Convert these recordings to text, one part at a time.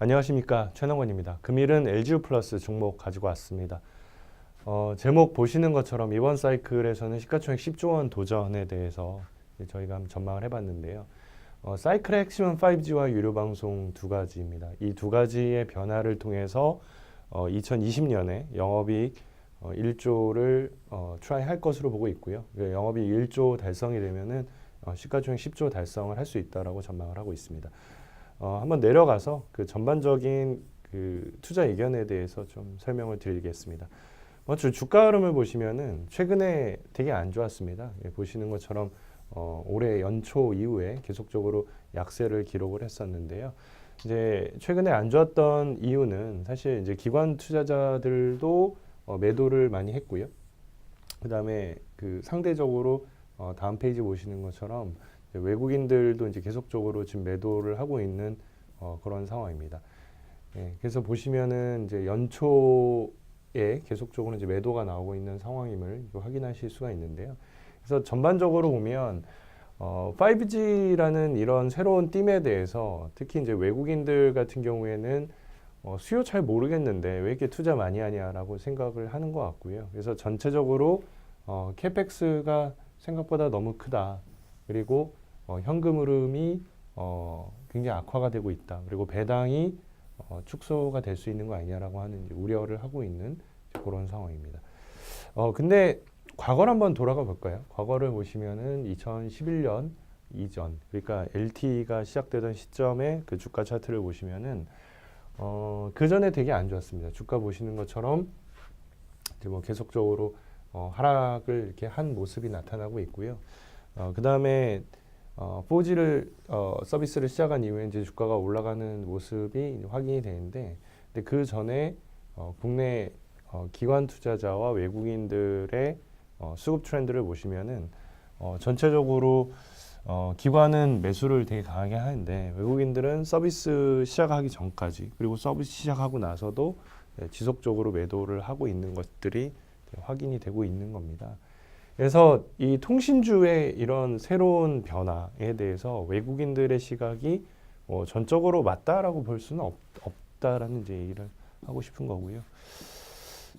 안녕하십니까 최능원입니다. 금일은 LGU 플러스 종목 가지고 왔습니다. 어, 제목 보시는 것처럼 이번 사이클에서는 시가총액 10조 원 도전에 대해서 저희가 한번 전망을 해봤는데요. 어, 사이클의 핵심은 5G와 유료 방송 두 가지입니다. 이 두 가지의 변화를 통해서 어, 2020년에 영업이익 어, 1조를 어, 트라이 할 것으로 보고 있고요. 그 영업이익 1조 달성이 되면은 어, 시가총액 10조 달성을 할 수 있다라고 전망을 하고 있습니다. 어, 한번 내려가서 그 전반적인 그 투자 의견에 대해서 좀 설명을 드리겠습니다. 먼저 주가 흐름을 보시면은 최근에 되게 안 좋았습니다. 예, 보시는 것처럼 어, 올해 연초 이후에 계속적으로 약세를 기록을 했었는데요. 이제 최근에 안 좋았던 이유는 사실 이제 기관 투자자들도 어, 매도를 많이 했고요. 그다음에 그 상대적으로 어, 다음 페이지 보시는 것처럼 외국인들도 이제 계속적으로 지금 매도를 하고 있는 어, 그런 상황입니다. 예, 그래서 보시면은 이제 연초에 계속적으로 이제 매도가 나오고 있는 상황임을 확인하실 수가 있는데요. 그래서 전반적으로 보면 어, 5G라는 이런 새로운 띠에 대해서 특히 이제 외국인들 같은 경우에는 어, 수요 잘 모르겠는데 왜 이렇게 투자 많이 하냐라고 생각을 하는 것 같고요. 그래서 전체적으로 어, 캐펙스가 생각보다 너무 크다. 그리고 어, 현금 흐름이 어, 굉장히 악화가 되고 있다. 그리고 배당이 어, 축소가 될 수 있는 거 아니냐라고 하는 우려를 하고 있는 그런 상황입니다. 어, 근데 과거를 한번 돌아가 볼까요? 과거를 보시면은 2011년 이전, 그러니까 LTE가 시작되던 시점에 그 주가 차트를 보시면은 어, 그 전에 되게 안 좋았습니다. 주가 보시는 것처럼 이제 뭐 계속적으로 어, 하락을 이렇게 한 모습이 나타나고 있고요. 어, 그 다음에 어, 4G를 어, 서비스를 시작한 이후에 이제 주가가 올라가는 모습이 확인이 되는데, 근데 그 전에 어, 국내 어, 기관 투자자와 외국인들의 어, 수급 트렌드를 보시면은 어, 전체적으로 어, 기관은 매수를 되게 강하게 하는데 외국인들은 서비스 시작하기 전까지 그리고 서비스 시작하고 나서도 네, 지속적으로 매도를 하고 있는 것들이 확인이 되고 있는 겁니다. 그래서 이 통신주의 이런 새로운 변화에 대해서 외국인들의 시각이 어, 전적으로 맞다라고 볼 수는 없, 없다라는 이제 얘기를 하고 싶은 거고요.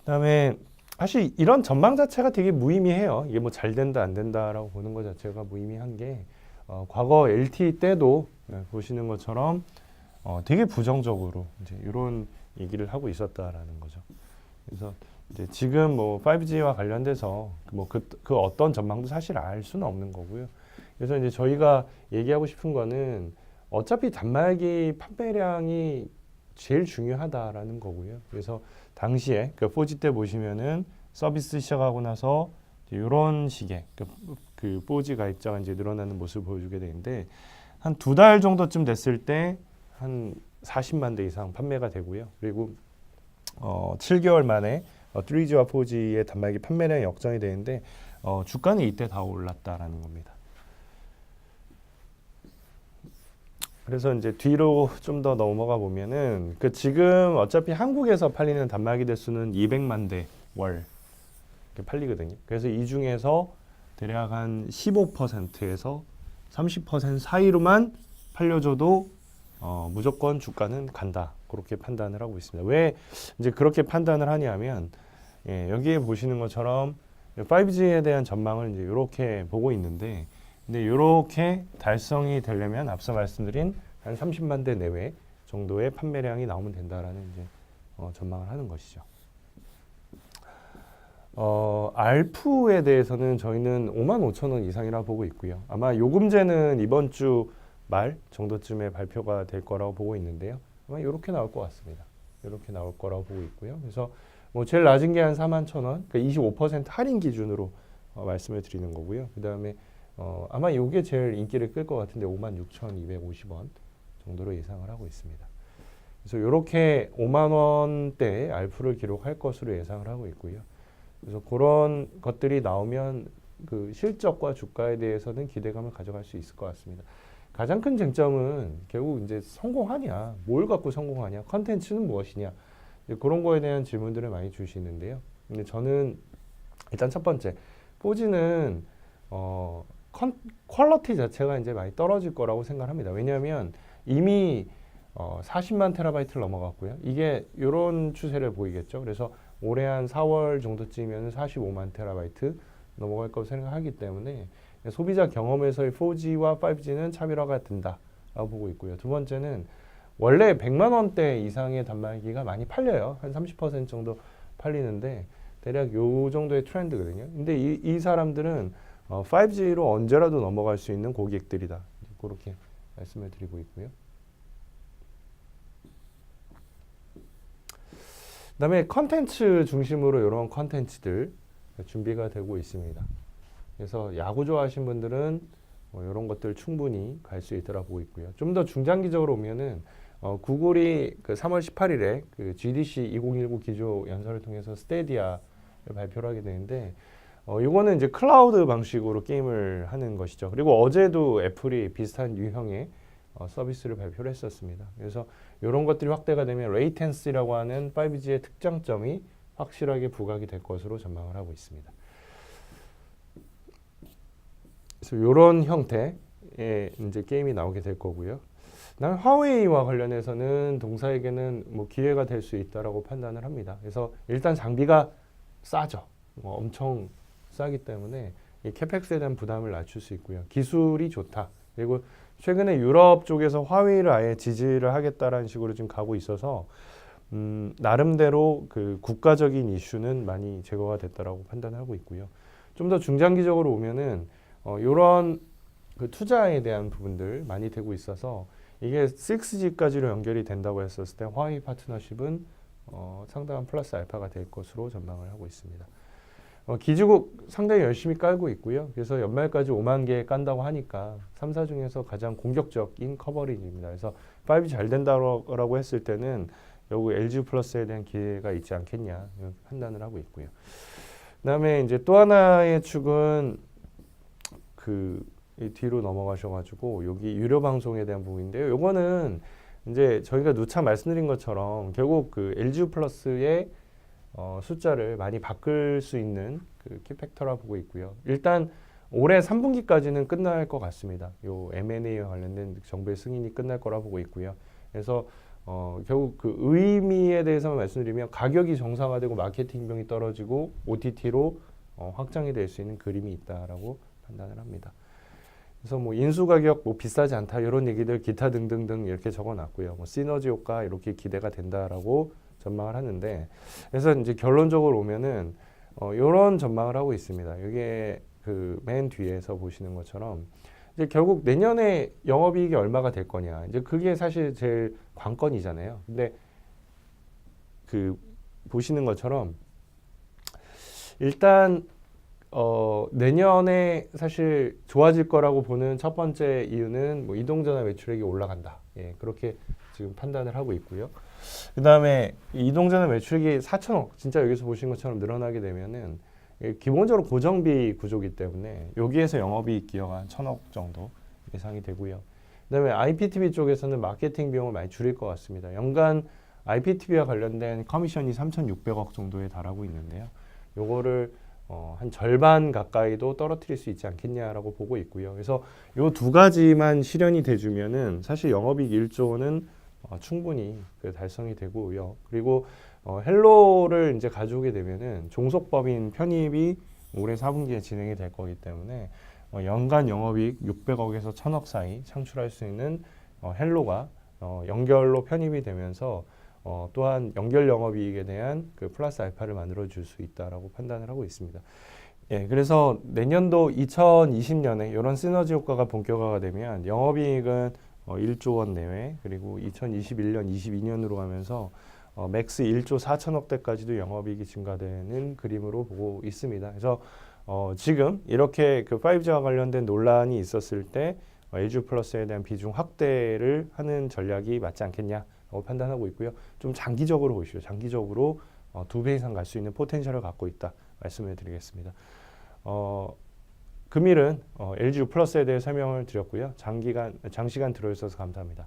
그다음에 사실 이런 전망 자체가 되게 무의미해요. 이게 뭐 잘 된다 안 된다라고 보는 것 자체가 무의미한 게 어, 과거 LTE 때도 네, 보시는 것처럼 어, 되게 부정적으로 이제 이런 얘기를 하고 있었다라는 거죠. 그래서 이제 지금 뭐 5G와 관련돼서 뭐그 그 어떤 전망도 사실 알 수는 없는 거고요. 그래서 이제 저희가 얘기하고 싶은 거는 어차피 단말기 판매량이 제일 중요하다라는 거고요. 그래서 당시에 그 4G 때 보시면은 서비스 시작하고 나서 이런 식의 그, 그 4G 가입자가 이제 늘어나는 모습을 보여주게 되는데 한 두 달 정도쯤 됐을 때 한 40만 대 이상 판매가 되고요. 그리고 어, 7개월 만에 어, 3G와 4G의 단말기 판매량이 역전이 되는데 어, 주가는 이때 다 올랐다라는 겁니다. 그래서 이제 뒤로 좀 더 넘어가 보면은 그 지금 어차피 한국에서 팔리는 단말기 대수는 200만 대 월 팔리거든요. 그래서 이 중에서 대략 한 15%에서 30% 사이로만 팔려줘도 어, 무조건 주가는 간다. 그렇게 판단을 하고 있습니다. 왜 이제 그렇게 판단을 하냐면 예, 여기에 보시는 것처럼 5G에 대한 전망을 이제 이렇게 보고 있는데 근데 이렇게 달성이 되려면 앞서 말씀드린 한 30만 대 내외 정도의 판매량이 나오면 된다라는 이제 어, 전망을 하는 것이죠. 어, 알프에 대해서는 저희는 5만 5천 원 이상이라 보고 있고요. 아마 요금제는 이번 주 말 정도쯤에 발표가 될 거라고 보고 있는데요. 아마 이렇게 나올 것 같습니다. 이렇게 나올 거라고 보고 있고요. 그래서 뭐 제일 낮은 게 한 4만 천 원, 그러니까 25% 할인 기준으로 어, 말씀을 드리는 거고요. 그 다음에 어, 아마 이게 제일 인기를 끌 것 같은데 5만 6,250원 정도로 예상을 하고 있습니다. 그래서 이렇게 5만 원대 알프를 기록할 것으로 예상을 하고 있고요. 그래서 그런 것들이 나오면 그 실적과 주가에 대해서는 기대감을 가져갈 수 있을 것 같습니다. 가장 큰 쟁점은 결국 이제 성공하냐, 뭘 갖고 성공하냐, 컨텐츠는 무엇이냐, 그런 거에 대한 질문들을 많이 주시는데요. 근데 저는 일단 첫 번째, 4G는 어, 컨, 퀄러티 자체가 이제 많이 떨어질 거라고 생각합니다. 왜냐하면 이미 어, 40만 테라바이트를 넘어갔고요. 이게 이런 추세를 보이겠죠. 그래서 올해 한 4월 정도쯤이면 45만 테라바이트 넘어갈 거라고 생각하기 때문에 소비자 경험에서의 4G와 5G는 차별화가 된다라고 보고 있고요. 두 번째는 원래 100만 원대 이상의 단말기가 많이 팔려요. 한 30% 정도 팔리는데 대략 요 정도의 트렌드거든요. 근데 이, 이 사람들은 어, 5G로 언제라도 넘어갈 수 있는 고객들이다. 그렇게 말씀을 드리고 있고요. 그다음에 컨텐츠 중심으로 이런 컨텐츠들 준비가 되고 있습니다. 그래서 야구 좋아하시는 분들은 뭐 이런 것들 충분히 갈 수 있더라 보고 있고요. 좀 더 중장기적으로 오면은 어, 구글이 그 3월 18일에 그 GDC 2019 기조 연설을 통해서 스테디아를 발표를 하게 되는데 어, 이거는 이제 클라우드 방식으로 게임을 하는 것이죠. 그리고 어제도 애플이 비슷한 유형의 어, 서비스를 발표를 했었습니다. 그래서 이런 것들이 확대가 되면 레이텐시라고 하는 5G의 특장점이 확실하게 부각이 될 것으로 전망을 하고 있습니다. 그래서 이런 형태의 이제 게임이 나오게 될 거고요. 난 화웨이와 관련해서는 동사에게는 뭐 기회가 될 수 있다라고 판단을 합니다. 그래서 일단 장비가 싸죠. 뭐 엄청 싸기 때문에 이 캐펙스에 대한 부담을 낮출 수 있고요. 기술이 좋다. 그리고 최근에 유럽 쪽에서 화웨이를 아예 지지를 하겠다라는 식으로 지금 가고 있어서 음, 나름대로 그 국가적인 이슈는 많이 제거가 됐다라고 판단하고 있고요. 좀 더 중장기적으로 오면은 어, 이런 그 투자에 대한 부분들 많이 되고 있어서 이게 6G까지로 연결이 된다고 했었을 때 화웨이 파트너십은 어, 상당한 플러스 알파가 될 것으로 전망을 하고 있습니다. 어, 기지국 상당히 열심히 깔고 있고요. 그래서 연말까지 5만 개 깐다고 하니까 3사 중에서 가장 공격적인 커버리지입니다. 그래서 5G 잘 된다고 했을 때는 여기 LG 플러스에 대한 기회가 있지 않겠냐 판단을 하고 있고요. 그다음에 이제 또 하나의 축은 그 이 뒤로 넘어가셔가지고 여기 유료 방송에 대한 부분인데요. 요거는 이제 저희가 누차 말씀드린 것처럼 결국 그 LG 플러스의 어, 숫자를 많이 바꿀 수 있는 그 키팩터라 보고 있고요. 일단 올해 3분기까지는 끝날 것 같습니다. 요 M&A와 관련된 정부의 승인이 끝날 거라 보고 있고요. 그래서 어, 결국 그 의미에 대해서만 말씀드리면 가격이 정상화되고 마케팅 비용이 떨어지고 OTT로 어, 확장이 될 수 있는 그림이 있다라고 판단을 합니다. 그래서 뭐 인수 가격 뭐 비싸지 않다 이런 얘기들 기타 등등등 이렇게 적어놨고요. 뭐 시너지 효과 이렇게 기대가 된다라고 전망을 하는데 그래서 이제 결론적으로 오면은 어, 이런 전망을 하고 있습니다. 이게 그 맨 뒤에서 보시는 것처럼 이제 결국 내년에 영업이익이 얼마가 될 거냐 이제 그게 사실 제일 관건이잖아요. 근데 그 보시는 것처럼 일단 어, 내년에 사실 좋아질 거라고 보는 첫 번째 이유는 뭐 이동전화 매출액이 올라간다. 예, 그렇게 지금 판단을 하고 있고요. 그 다음에 이동전화 매출액이 4천억, 진짜 여기서 보신 것처럼 늘어나게 되면은 예, 기본적으로 고정비 구조기 때문에 여기에서 영업이익 기여가 한 천억 정도 예상이 되고요. 그다음에 IPTV 쪽에서는 마케팅 비용을 많이 줄일 것 같습니다. 연간 IPTV와 관련된 커미션이 3,600억 정도에 달하고 있는데요. 요거를 어, 한 절반 가까이도 떨어뜨릴 수 있지 않겠냐라고 보고 있고요. 그래서 요두 가지만 실현이 돼주면은 사실 영업이익 1조는 어, 충분히 그 달성이 되고요. 그리고 어, 헬로를 이제 가져오게 되면은 종속법인 편입이 올해 4분기에 진행이 될 거기 때문에 어, 연간 영업이익 600억에서 1000억 사이 창출할 수 있는 어, 헬로가 어, 연결로 편입이 되면서 어, 또한 연결 영업이익에 대한 그 플러스 알파를 만들어 줄 수 있다라고 판단을 하고 있습니다. 예, 그래서 내년도 2020년에 이런 시너지 효과가 본격화가 되면 영업이익은 어, 1조 원 내외 그리고 2021년, 22년으로 가면서 어, 맥스 1조 4천억 대까지도 영업이익이 증가되는 그림으로 보고 있습니다. 그래서 어, 지금 이렇게 그 5G와 관련된 논란이 있었을 때 어, LG 플러스에 대한 비중 확대를 하는 전략이 맞지 않겠냐 라고 판단하고 있고요. 좀 장기적으로 보시죠. 장기적으로 어, 두배 이상 갈 수 있는 포텐셜을 갖고 있다 말씀을 드리겠습니다. 어, 금일은 어, LG 플러스에 대해 설명을 드렸고요. 장기간 장시간 들어주셔서 감사합니다.